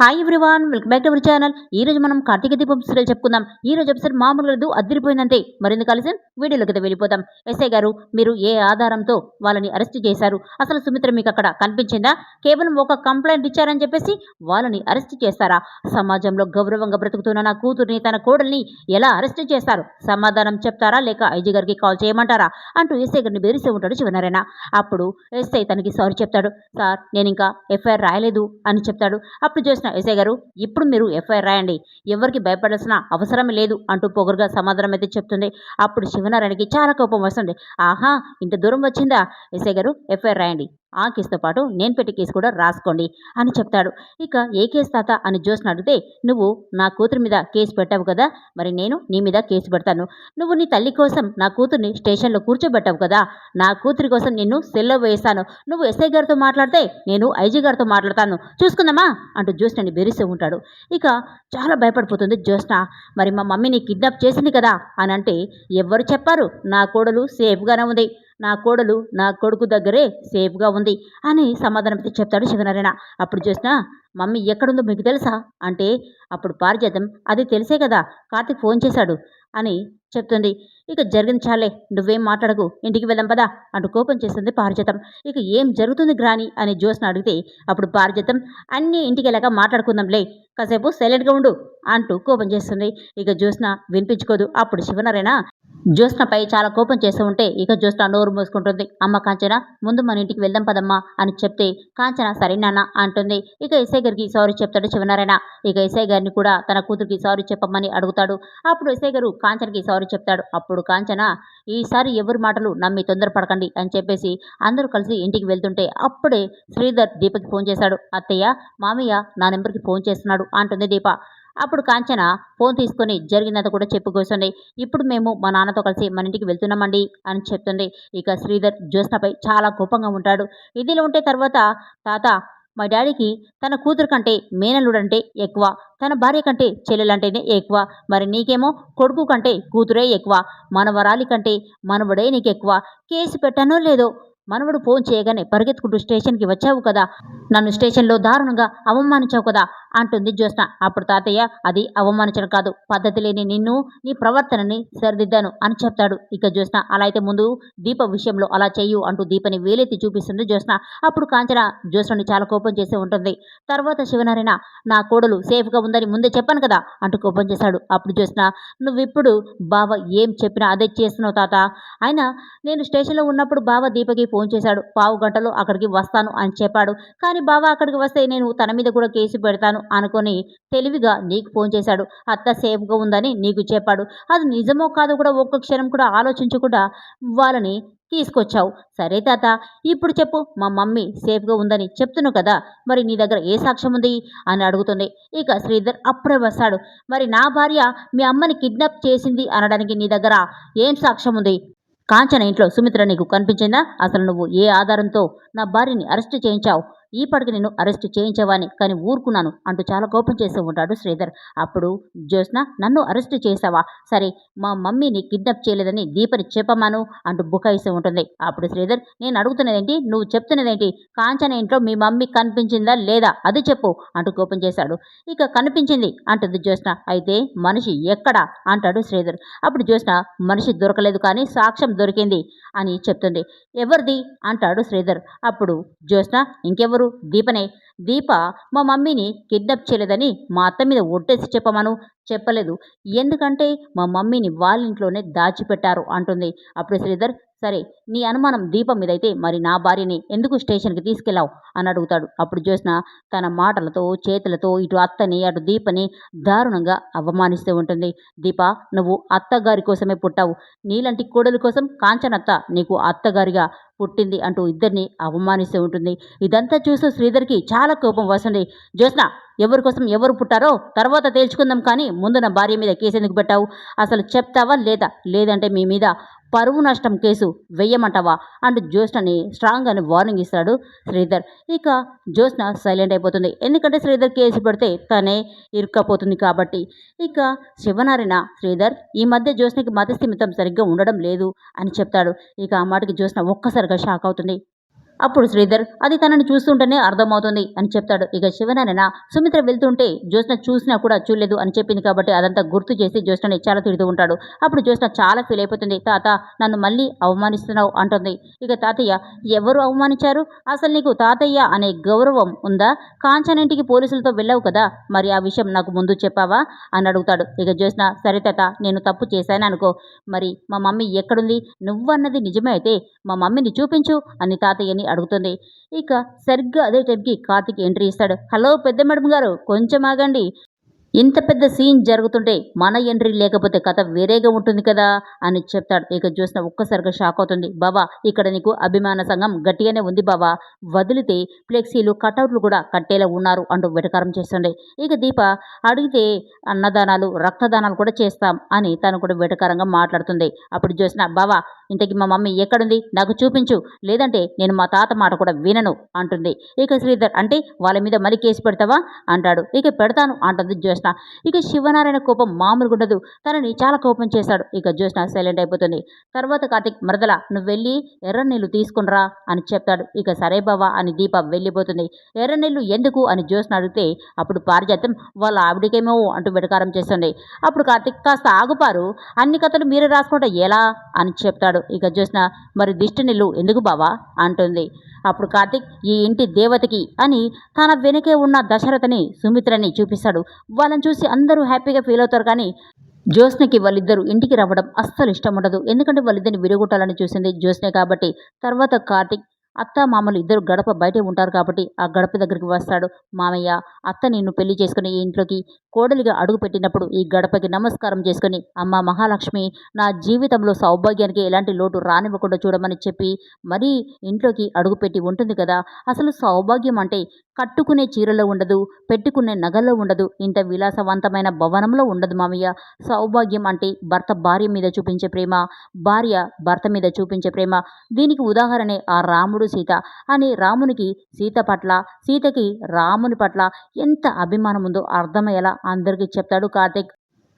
Hi everyone welcome back to our channel ఈ రోజు మనం కార్తీక దీపం సీరియల్ చెప్పుకుందాం. ఈ రోజు ఎపిసోడ్ మామూలుగా లేదు అద్దరిపోయిందంటే మరింత కలిసి వీడియోలోకి అయితే వెళ్ళిపోతాం. ఎస్ఐ గారు మీరు ఏ ఆధారంతో వాళ్ళని అరెస్ట్ చేశారు? అసలు సుమిత్ర మీకు అక్కడ కనిపించిందా? కేవలం ఒక కంప్లైంట్ ఇచ్చారని చెప్పేసి వాళ్ళని అరెస్ట్ చేస్తారా సమాజంలో గౌరవంగా బ్రతుకుతున్న నా కూతుర్ని తన కోడల్ని ఎలా అరెస్ట్ చేస్తారు సమాధానం చెప్తారా? లేక ఐజీ గారికి కాల్ చేయమంటారా? అంటూ ఎస్ఐ గారిని బెదిరిస్తూ ఉంటాడు శివనారాయణ అప్పుడు ఎస్ఐ తనకి సారీ చెప్తాడు. సార్ నేను ఇంకా ఎఫ్ఐఆర్ రాయలేదు అని చెప్తాడు. అప్పుడు చేసిన ఎస్ఐ గారు ఇప్పుడు మీరు ఎఫ్ఐఆర్ రాయండి. ఎవరికి భయపడాల్సిన అవసరం లేదు అంటూ పొగరుగా సమాధానం అయితే చెప్తుంది. అప్పుడు శివనారాయణకి చాలా కోపం వస్తుంది. ఆహా! ఇంత దూరం వచ్చిందా? ఎస్ఐ గారు ఎఫ్ఐఆర్ రాయండి. ఆ కేసుతో పాటు నేను పెట్టి కేసు కూడా రాసుకోండి అని చెప్తాడు. ఇక ఏ కేసు తాత అని జోస్ని అడిగితే నువ్వు నా కూతురు మీద కేసు పెట్టావు కదా మరి నేను నీ మీద కేసు పెడతాను. నువ్వు నీ తల్లి కోసం నా కూతుర్ని స్టేషన్లో కూర్చోబెట్టావు కదా నా కూతురి కోసం నిన్ను సెల్లో వేస్తాను నువ్వు ఎస్ఐ గారితో మాట్లాడితే నేను ఐజీ గారితో మాట్లాడతాను. చూసుకుందామా? అంటూ జ్యోస్నని బెరిస్తూ ఉంటాడు. ఇక చాలా భయపడిపోతుంది జ్యోత్స్న మరి మా మమ్మీని కిడ్నాప్ చేసింది కదా అని అంటే ఎవ్వరు చెప్పారు. నా కోడలు సేఫ్గానే ఉంది. నా కోడలు నా కొడుకు దగ్గరే సేఫ్గా ఉంది అని సమాధానం చెప్తాడు శివనారాయణ అప్పుడు చూసినా మమ్మీ ఎక్కడుందో మీకు తెలుసా? అంటే అప్పుడు పారిజాతం అది తెలిసే కదా కార్తిక్ ఫోన్ చేశాడు అని చెప్తుంది. ఇక జరిగింది చాలే నువ్వేం మాట్లాడకు ఇంటికి వెళ్దాం పదా అంటూ కోపం చేస్తుంది పారిజాతం. ఇక ఏం జరుగుతుంది గ్రాని? అని జ్యోత్స్న అడిగితే అప్పుడు పారిజాతం అన్నీ ఇంటికి వెళ్ళాక మాట్లాడుకుందాంలే కాసేపు సైలెంట్గా ఉండు అంటూ కోపం చేస్తుంది. ఇక జ్యోత్స్న వినిపించుకోదు అప్పుడు శివనారాయణ జ్యోత్స్నపై చాలా కోపం చేస్తూ ఉంటే ఇక జ్యోత్స్న నోరు మూసుకుంటుంది. అమ్మ కాంచన ముందు మన ఇంటికి వెళ్దాం పదమ్మా అని చెప్తే కాంచన సరే నాన్న అంటుంది. ఇక ఎస్ఐ గారికి సారీ చెప్తాడు శివనారాయణ. ఇక ఎస్ఐ గారిని కూడా తన కూతురికి సారీ చెప్పమని అడుగుతాడు. అప్పుడు ఎస్ఐ గారు కాంచనకి సారీ చెప్తాడు. అప్పుడు కాంచన ఈసారి ఎవరి మాటలు నమ్మి తొందరపడకండి అని చెప్పేసి అందరూ కలిసి ఇంటికి వెళ్తుంటే అప్పుడే శ్రీధర్ దీపకి ఫోన్ చేశాడు. అత్తయ్య మామయ్య నా నెంబర్కి ఫోన్ చేస్తున్నాడు అంటుంది దీప. అప్పుడు కాంచన ఫోన్ తీసుకొని జరిగినంత కూడా చెప్పుకొస్తుంది ఇప్పుడు మేము మా నాన్నతో కలిసి మన ఇంటికి వెళ్తున్నామండి అని చెప్తుంది. ఇక శ్రీధర్ జ్యోత్స్నపై చాలా కోపంగా ఉంటాడు. ఇదిలో ఉంటే తర్వాత తాత మా డాడీకి తన కూతురు కంటే మేనల్లుడంటే ఎక్కువ తన భార్య కంటే చెల్లెలంటేనే ఎక్కువ మరి నీకేమో కొడుకు కంటే కూతురే ఎక్కువ మనవరాలి కంటే మనవడే నీకు ఎక్కువ కేసు పెట్టానో లేదో మనవడు ఫోన్ చేయగానే పరిగెత్తుకుంటూ స్టేషన్కి వచ్చావు కదా? నన్ను స్టేషన్లో దారుణంగా అవమానించావు కదా? అంటుంది జ్యోత్స్న. అప్పుడు తాతయ్య అది అవమానించడం కాదు. పద్ధతి లేని నిన్ను నీ ప్రవర్తనని సరిదిద్దాను అని చెప్తాడు. ఇక జ్యోత్స్న అలా అయితే ముందు దీప విషయంలో అలా చేయు అంటూ దీపని వేలెత్తి చూపిస్తుంది జ్యోత్స్న అప్పుడు కాంచన జ్యోత్స్నని చాలా కోపం చేసి ఉంటుంది. తర్వాత శివనారాయణ నా కోడలు సేఫ్గా ఉందని ముందే చెప్పాను కదా? అంటూ కోపం చేశాడు అప్పుడు జ్యోత్స్న నువ్విప్పుడు బావ ఏం చెప్పినా అదే చేస్తున్నావు తాత? అయినా నేను స్టేషన్లో ఉన్నప్పుడు బావ దీపకి ఫోన్ ఫోన్ చేశాడు. పావు గంటలో అక్కడికి వస్తాను అని చెప్పాడు. కానీ బావ అక్కడికి వస్తే నేను తన మీద కూడా కేసు పెడతాను అనుకొని తెలివిగా నీకు ఫోన్ చేశాడు. అత్త సేఫ్గా ఉందని నీకు చెప్పాడు. అది నిజమో కాదో కూడా ఒక్క క్షణం కూడా ఆలోచించకుండా వాళ్ళని తీసుకొచ్చావు. సరే తాత ఇప్పుడు చెప్పు. మా మమ్మీ సేఫ్గా ఉందని చెప్తున్నావు కదా మరి నీ దగ్గర ఏ సాక్ష్యం ఉంది? అని అడుగుతుంది. ఇక శ్రీధర్ అప్పుడే వస్తాడు. మరి నా భార్య మీ అమ్మని కిడ్నాప్ చేసింది అనడానికి నీ దగ్గర ఏం సాక్ష్యం ఉంది? కాంచన ఇంట్లో సుమిత్ర నీకు కనిపించిందా? అసలు నువ్వు ఏ ఆధారంతో నా భార్యని అరెస్ట్ చేయించావు? ఈ పడికి నేను అరెస్ట్ చేయించేవాని కానీ ఊరుకున్నాను అంటూ చాలా కోపం చేస్తూ ఉంటాడు శ్రీధర్. అప్పుడు జ్యోత్స్న నన్ను అరెస్ట్ చేసావా సరే మా మమ్మీని కిడ్నాప్ చేయలేదని దీపని చెప్పమాను అంటూ బుకాయిస్తూ ఉంటుంది. అప్పుడు శ్రీధర్ నేను అడుగుతున్నదేంటి? నువ్వు చెప్తున్నదేంటి? కాంచన ఇంట్లో మీ మమ్మీ కనిపించిందా లేదా? అది చెప్పు అంటూ కోపం చేశాడు ఇక కనిపించింది అంటుంది జ్యోత్స్న. అయితే మనిషి ఎక్కడా? అంటాడు శ్రీధర్. అప్పుడు జ్యోత్స్న మనిషి దొరకలేదు కానీ సాక్ష్యం దొరికింది అని చెప్తుంది. ఎవరిది? అంటాడు శ్రీధర్. అప్పుడు జ్యోత్స్న ఇంకెవరు దీపనే దీప మా మమ్మీని కిడ్నాప్ చేయలేదని మా అత్త మీద ఒట్టేసి చెప్పమను. చెప్పలేదు. ఎందుకంటే మా మమ్మీని వాళ్ళ ఇంట్లోనే దాచిపెట్టారు అంటుంది. అప్పుడు శ్రీధర్ సరే నీ అనుమానం దీపం మీద అయితే మరి నా భార్యని. ఎందుకు స్టేషన్కి తీసుకెళ్ళావు? అని అడుగుతాడు. అప్పుడు చూసిన తన మాటలతో చేతులతో ఇటు అత్తని అటు దీపని దారుణంగా అవమానిస్తూ ఉంటుంది. దీప నువ్వు అత్తగారి కోసమే పుట్టావు. నీలాంటి కోడలి కోసం కాంచనత్త నీకు అత్తగారిగా పుట్టింది అంటూ ఇద్దరిని అవమానిస్తూ ఉంటుంది. ఇదంతా చూస్తూ శ్రీధర్కి చాలా కోపం వస్తుంది. జ్యోత్స్న ఎవరి కోసం ఎవరు పుట్టారో తర్వాత తేల్చుకుందాం కానీ ముందు నా భార్య మీద కేసు ఎందుకు పెట్టావు? అసలు చెప్తావా లేదా? లేదంటే మీ మీద పరువు నష్టం కేసు వెయ్యమంటావా? అంటూ జ్యోత్స్నని స్ట్రాంగ్ అని వార్నింగ్ ఇస్తాడు శ్రీధర్. ఇక జ్యోత్స్న సైలెంట్ అయిపోతుంది. ఎందుకంటే శ్రీధర్ కేసు పెడితే తనే ఇరుక్కపోతుంది కాబట్టి. ఇక శివనారాయణ శ్రీధర్ ఈ మధ్య జ్యోత్స్నకి మతస్థిమితం సరిగ్గా ఉండడం లేదు అని చెప్తాడు. ఇక ఆ మాటకి జ్యోత్స్న ఒక్కసారిగా షాక్ అవుతుంది. అప్పుడు శ్రీధర్ అది తనని చూస్తుంటేనే అర్థమవుతుంది అని చెప్తాడు. ఇక శివనారాయణ సుమిత్ర వెళ్తుంటే జ్యోత్స్న చూసినా కూడా చూడలేదు అని చెప్పింది కాబట్టి అదంతా గుర్తు చేసి జ్యోత్స్నని చాలా తిడుతూ ఉంటాడు. అప్పుడు జ్యోత్స్న చాలా ఫీల్ అయిపోతుంది. తాత నన్ను మళ్ళీ అవమానిస్తున్నావు అంటుంది. ఇక తాతయ్య ఎవరు అవమానించారు? అసలు నీకు తాతయ్య అనే గౌరవం ఉందా? కాంచనింటికి పోలీసులతో వెళ్ళావు కదా మరి ఆ విషయం నాకు ముందు చెప్పావా? అని అడుగుతాడు. ఇక జ్యోత్స్న సరే తాత నేను తప్పు చేశాను అనుకో. మరి మా మమ్మీ ఎక్కడుంది? నువ్వన్నది నిజమే అయితే మా మమ్మీని చూపించు అని తాతయ్యని అడుగుతుంది. ఇక సరిగ్గా అదే టైంకి కార్తిక్ ఎంట్రీ ఇస్తాడు. హలో పెద్ద మేడం గారు కొంచెం ఆగండి. ఇంత పెద్ద సీన్ జరుగుతుంటే మన ఎంట్రీ లేకపోతే కథ వేరేగా ఉంటుంది కదా అని చెప్తాడు. ఇక చూసిన ఒక్కసారిగా షాక్ అవుతుంది. బాబా ఇక్కడ నీకు అభిమాన సంఘం గట్టిగానే ఉంది బాబా వదిలితే ఫ్లెక్సీలు కటౌట్లు కూడా కట్టేలా ఉన్నారు అంటూ వెటకారం చేస్తుండే. ఇక దీప అడిగితే అన్నదానాలు రక్తదానాలు కూడా చేస్తాం అని తను కూడా వెటకారంగా మాట్లాడుతుంది. అప్పుడు చూసిన బాబా ఇంతకి మా మమ్మీ ఎక్కడుంది? నాకు చూపించు. లేదంటే నేను మా తాత మాట కూడా వినను అంటుంది. ఇక శ్రీధర్ అంటే వాళ్ళ మీద మరి కేసు పెడతావా? అంటాడు. ఇక పెడతాను అంటుంది జ్యోత్స్న. ఇక శివనారాయణ కోపం మామూలుగా ఉండదు. తనని చాలా కోపం చేశాడు ఇక జ్యోత్స్న సైలెంట్ అయిపోతుంది. తర్వాత కార్తిక్ మరదల నువ్వు వెళ్ళి ఎర్ర నీళ్ళు తీసుకునిరా అని చెప్తాడు. ఇక సరే బావా అని దీప వెళ్ళిపోతుంది. ఎర్ర నీళ్ళు ఎందుకు అని జ్యోత్స్న అడిగితే అప్పుడు పారిజాతం వాళ్ళ ఆవిడికేమో అంటూ వెటకారం చేస్తుంది. అప్పుడు కార్తిక్ కాస్త ఆగుపారు అన్ని కథలు మీరే రాసుకుంటే ఎలా? అని చెప్తాడు. ఇక జ్యోత్స్న మరి దిష్టి నిల్లు ఎందుకు బావా? అంటుంది. అప్పుడు కార్తిక్ ఈ ఇంటి దేవతకి అని తన వెనకే ఉన్న దశరథని సుమిత్రని చూపిస్తాడు. వాళ్ళని చూసి అందరూ హ్యాపీగా ఫీల్ అవుతారు కానీ జ్యోత్స్నకి వాళ్ళిద్దరూ ఇంటికి రావడం అస్సలు ఇష్టం ఉండదు. ఎందుకంటే వాళ్ళిద్దరిని విడగొట్టాలని చూసింది జ్యోత్స్నే కాబట్టి. తర్వాత కార్తిక్ అత్త మామలు ఇద్దరు గడప బయటే ఉంటారు కాబట్టి ఆ గడప దగ్గరికి వస్తాడు. మామయ్య అత్త నిన్ను పెళ్ళి చేసుకుని ఈ ఇంట్లోకి కోడలిగా అడుగు పెట్టినప్పుడు ఈ గడపకి నమస్కారం చేసుకుని అమ్మ మహాలక్ష్మి నా జీవితంలో సౌభాగ్యానికి ఎలాంటి లోటు రానివ్వకుండా చూడమని చెప్పి మరీ ఇంట్లోకి అడుగుపెట్టి ఉంటుంది కదా అసలు సౌభాగ్యం అంటే కట్టుకునే చీరలో ఉండదు పెట్టుకునే నగల్లో ఉండదు. ఇంత విలాసవంతమైన భవనంలో ఉండదు మామయ్య. సౌభాగ్యం అంటే భర్త భార్య మీద చూపించే ప్రేమ భార్య భర్త మీద చూపించే ప్రేమ. దీనికి ఉదాహరణే ఆ రాముడు సీత. అని రామునికి సీత పట్ల సీతకి రాముని పట్ల ఎంత అభిమానం ఉందో అర్థమయ్యేలా అందరికీ చెప్తాడు కార్తీక్.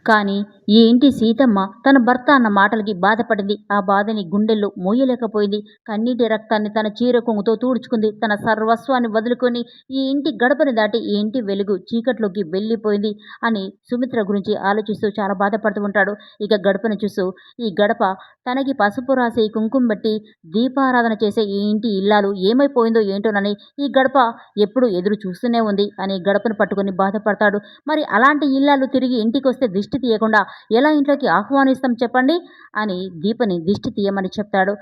కానీ ఈ ఇంటి సీతమ్మ తన భర్త అన్న మాటలకి బాధపడింది. ఆ బాధని గుండెల్లో మోయలేకపోయింది. కన్నీటి రక్తాన్ని తన చీర కొంగుతో తూడ్చుకుంది. తన సర్వస్వాన్ని వదులుకొని ఈ ఇంటి గడపని దాటి ఈ ఇంటి వెలుగు చీకట్లోకి వెళ్ళిపోయింది అని సుమిత్ర గురించి ఆలోచిస్తూ చాలా బాధపడుతూ ఉంటాడు. ఇక గడపను చూస్తూ ఈ గడప తనకి పసుపు రాసి కుంకుమ పెట్టి దీపారాధన చేసే ఈ ఇంటి ఇల్లాలు ఏమైపోయిందో ఏంటోనని ఈ గడప ఎప్పుడు ఎదురు చూస్తూనే ఉంది అని గడపను పట్టుకొని బాధపడతాడు. మరి అలాంటి ఇల్లాలు తిరిగి ఇంటికి వస్తే దిష్టి దిష్టి తీయకుండా ఎలా ఇంట్లోకి ఆహ్వానిస్తాం చెప్పండి అని దీపని దిష్టి తీయమని చెప్తాడు.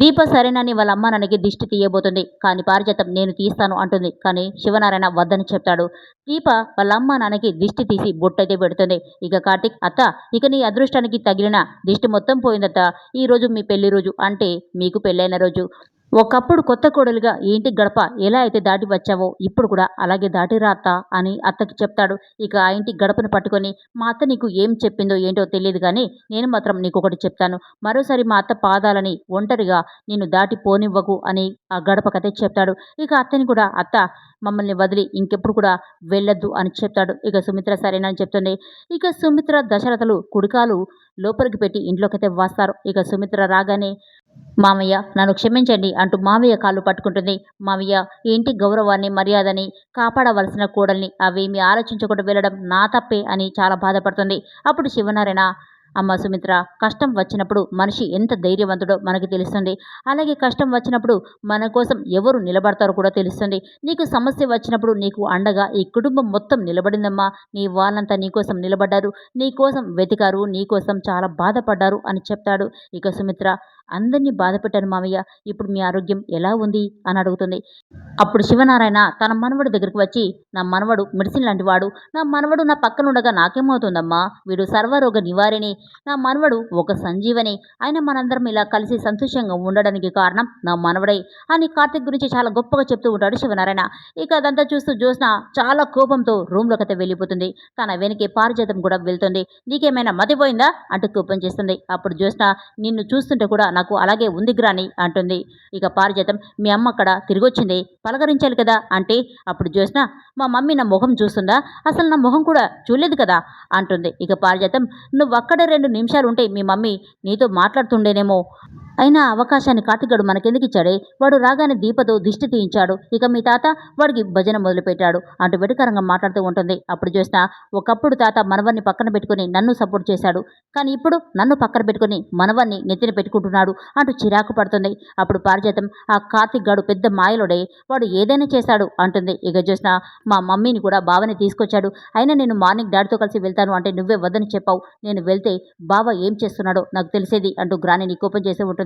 దీప సరేనని వాళ్ళ అమ్మ నాన్నకి దిష్టి తీయబోతుంది. కానీ పారిజాతం నేను తీస్తాను అంటుంది. కానీ శివనారాయణ వద్దని చెప్తాడు. దీప వాళ్ళ అమ్మ నాన్నకి దిష్టి తీసి బొట్టయితే పెడుతుంది. ఇక కార్తిక్ అత్త ఇక నీ అదృష్టానికి తగిలిన దిష్టి మొత్తం పోయిందత్త. ఈ రోజు మీ పెళ్ళి రోజు. అంటే మీకు పెళ్ళైన రోజు. ఒకప్పుడు కొత్త కోడలుగా ఏంటి గడప ఎలా అయితే దాటి వచ్చావో ఇప్పుడు కూడా అలాగే దాటిరా అత్త అని అత్తకి చెప్తాడు. ఇక ఆ ఇంటి గడపను పట్టుకొని మా అత్త నీకు ఏం చెప్పిందో ఏంటో తెలియదు కానీ నేను మాత్రం నీకు ఒకటి చెప్తాను. మరోసారి మా అత్త పాదాలని ఒంటరిగా నేను దాటి పోనివ్వకు అని ఆ గడప కథ చెప్తాడు. ఇక అత్తని కూడా అత్త మమ్మల్ని వదిలి ఇంకెప్పుడు కూడా వెళ్ళొద్దు అని చెప్తాడు. ఇక సుమిత్ర సరేనని చెప్తుంది. ఇక సుమిత్ర దశరథలు కుడికాలు లోపలికి పెట్టి ఇంట్లోకైతే వస్తారు. ఇక సుమిత్ర రాగానే మామయ్య నన్ను క్షమించండి అంటూ మామయ్య కాళ్ళు పట్టుకుంటుంది. మామయ్య ఇంటి గౌరవాన్ని మర్యాదని కాపాడవలసిన కోడల్ని అవేమీ ఆలోచించకుండా వెళ్ళడం నా తప్పే అని చాలా బాధపడుతుంది. అప్పుడు శివనారాయణ అమ్మ సుమిత్ర కష్టం వచ్చినప్పుడు మనిషి ఎంత ధైర్యవంతుడో మనకి తెలుస్తుంది. అలాగే కష్టం వచ్చినప్పుడు మన కోసం ఎవరు నిలబడతారో కూడా తెలుస్తుంది. నీకు సమస్య వచ్చినప్పుడు నీకు అండగా ఈ కుటుంబం మొత్తం నిలబడిందమ్మా. నీ వాళ్ళంతా నీకోసం నిలబడ్డారు. నీకోసం వెతికారు. నీకోసం చాలా బాధపడ్డారు అని చెప్తాడు. ఇక సుమిత్ర అందరినీ బాధపెట్టాను మామయ్య. ఇప్పుడు మీ ఆరోగ్యం ఎలా ఉంది? అని అడుగుతుంది. అప్పుడు శివనారాయణ తన మనవడి దగ్గరికి వచ్చి నా మనవడు మెడిసిన్ లాంటి వాడు. నా మనవడు నా పక్కన ఉండగా నాకేమవుతుందమ్మా? వీడు సర్వరోగ నివారిణి. నా మనవడు ఒక సంజీవని. ఆయన మనందరం ఇలా కలిసి సంతోషంగా ఉండడానికి కారణం నా మనవడే అని కార్తిక్ గురించి చాలా గొప్పగా చెప్తూ ఉంటాడు శివనారాయణ. ఇక అదంతా చూస్తూ జ్యోత్స్న చాలా కోపంతో రూమ్లోకి అయితే వెళ్ళిపోతుంది. తన వెనకే పారిజాతం కూడా వెళ్తుంది. నీకేమైనా మతిపోయిందా? అంటూ కోపం చేస్తుంది. అప్పుడు జ్యోత్స్న నిన్ను చూస్తుంటే కూడా నాకు అలాగే ఉంది గ్రాని అంటుంది. ఇక పారిజాతం మీ అమ్మ అక్కడ తిరిగొచ్చింది. పలకరించాలి కదా అంటే అప్పుడు జ్యోత్స్న మా మమ్మీ నా మొహం చూస్తుందా? అసలు నా మొహం కూడా చూడలేదు కదా అంటుంది. ఇక పారిజాతం నువ్వు అక్కడ రెండు నిమిషాలు ఉంటే మీ మమ్మీ నీతో మాట్లాడుతుండేనేమో. అయినా అవకాశాన్ని కార్తిగడు మనకెందుకు ఇచ్చాడే వాడు రాగానే దీపతో దిష్టి తీయించాడు. ఇక మీ తాత వాడికి భజన మొదలుపెట్టాడు. అంటూ వెటకరంగా మాట్లాడుతూ ఉంటుంది. అప్పుడు చూసిన ఒకప్పుడు తాత మనవన్ని పక్కన పెట్టుకుని నన్ను సపోర్ట్ చేశాడు. కానీ ఇప్పుడు నన్ను పక్కన పెట్టుకుని మనవన్ని నెత్తిన పెట్టుకుంటున్నాడు అంటూ చిరాకు పడుతుంది. అప్పుడు పారిజాతం ఆ కార్తిక్ గాడు పెద్ద మాయలుడే. వాడు ఏదైనా చేశాడు అంటుంది. ఇక చూసిన మా మమ్మీని కూడా బావని తీసుకొచ్చాడు. అయినా నేను మార్నింగ్ డాడీతో కలిసి వెళ్తాను అంటే నువ్వే వద్దని చెప్పావు. నేను వెళ్తే బావ ఏం చేస్తున్నాడో నాకు తెలిసేది అంటూ గ్రానిని కోపం చేసి ఉంటుంది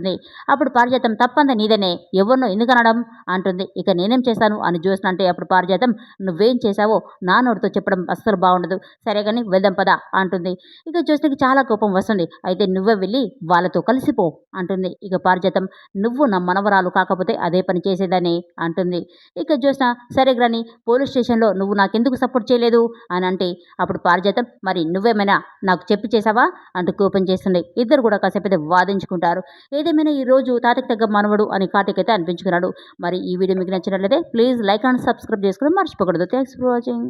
అప్పుడు పారిజాతం తప్పంత నీదనే. ఎవరినో ఎందుకు అనడం? అంటుంది. ఇక నేనేం చేశాను? అని చూసిన అంటే అప్పుడు పారిజాతం నువ్వేం చేశావో నా నోటితో చెప్పడం అస్సలు బాగుండదు. సరే కానీ వెళ్దాం పదా అంటుంది. ఇక చూస్తే చాలా కోపం వస్తుంది. అయితే నువ్వే వెళ్ళి వాళ్ళతో కలిసిపో అంటుంది. ఇక పారిజాతం నువ్వు నా మనవరాలు కాకపోతే అదే పని చేసేదని అంటుంది. ఇక చూసిన సరే గ్రాని పోలీస్ స్టేషన్లో నువ్వు నాకెందుకు సపోర్ట్ చేయలేదు? అని అంటే అప్పుడు పారిజాతం మరి నువ్వేమైనా నాకు చెప్పి చేసావా అంటూ కోపం చేస్తుంది. ఇద్దరు కూడా కాసేపు అయితే వాదించుకుంటారు ఏదేమైనా ఈ రోజు తాతకి తగ్గ మనవడు అని కార్తిక్ అయితే అనిపించుకున్నాడు. మరి ఈ వీడియో మీకు నచ్చినట్లయితే ప్లీజ్ లైక్ అండ్ సబ్స్క్రైబ్ చేసుకోవడం మర్చిపోకూడదు. Thanks for watching.